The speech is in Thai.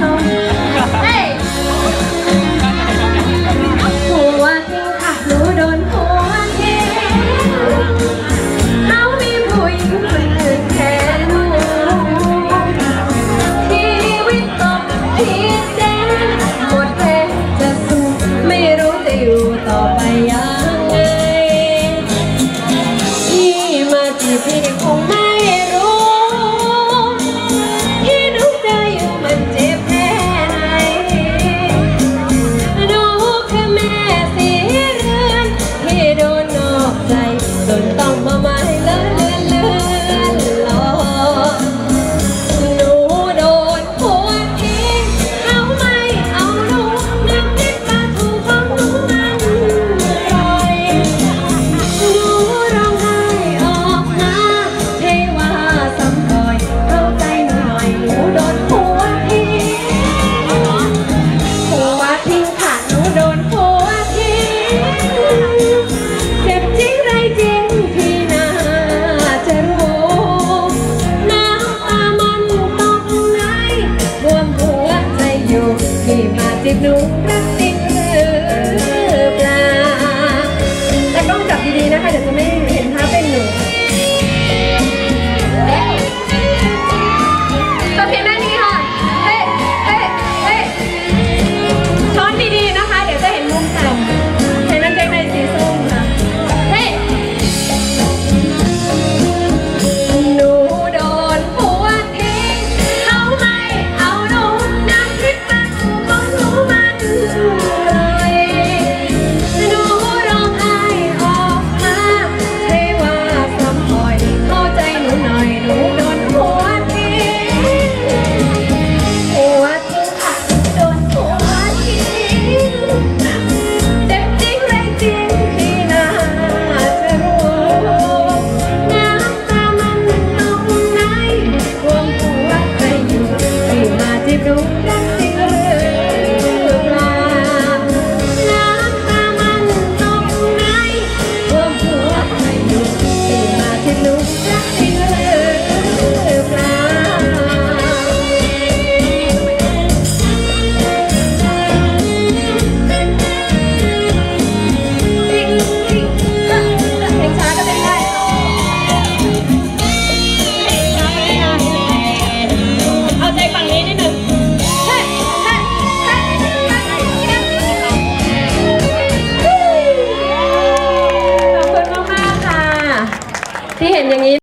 หัวทิ้งค่ะหนูโดนหัวทิ้งเขามีผู้หญิงคนนแทนชีวิตตกผิดแดนหมดแรงจะสู้ไม่รู้จะอยู่ต่อไปยังไงที่มาจีบพี่คงไม่ ที่มา อย่างนี้